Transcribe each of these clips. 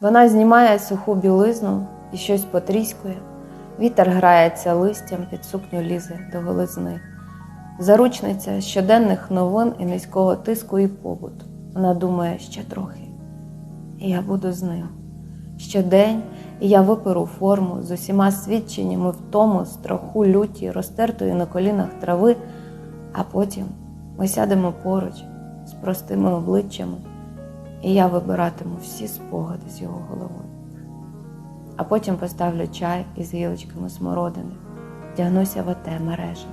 Вона знімає суху білизну і щось потріскує. Вітер грається листям, під сукню лізе до голизни. Заручниця щоденних новин і низького тиску і побуту. Вона думає ще трохи. І я буду з ним. Щодень, я виперу форму з усіма свідченнями в тому страху люті, розтертої на колінах трави, а потім ми сядемо поруч з простими обличчями, і я вибиратиму всі спогади з його голови. А потім поставлю чай із гілочками смородини, вдягнуся в оте мережі,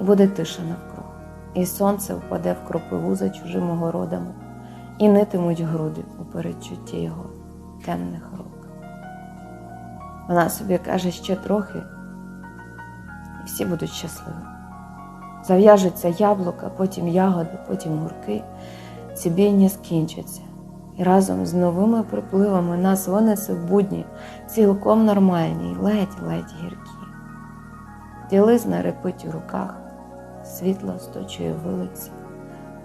і буде тиша навкруг, і сонце впаде в кропиву за чужими городами, і нитимуть груди у передчутті його темних рук. Вона собі каже ще трохи, і всі будуть щасливі. Зав'яжуться яблука, потім ягоди, потім гурки, ці бійні скінчаться. І разом з новими припливами нас винесе в будні, цілком нормальні, й ледь-ледь гіркі. Ділизна репить у руках, світло сточує вилиці,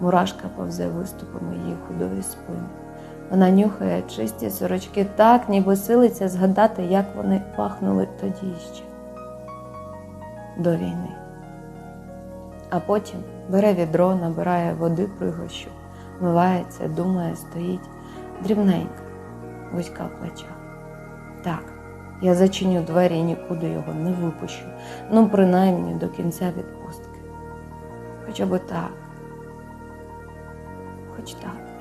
мурашка повзе виступами її худої спини. Вона нюхає чисті сорочки так, ніби силиться згадати, як вони пахнули тоді ще до війни. А потім бере відро, набирає води пригощу, вмивається, думає, стоїть дрібненька, вузька в плечах. Так, я зачиню двері і нікуди його не випущу, ну принаймні до кінця відпустки. Хоча би так, хоч так.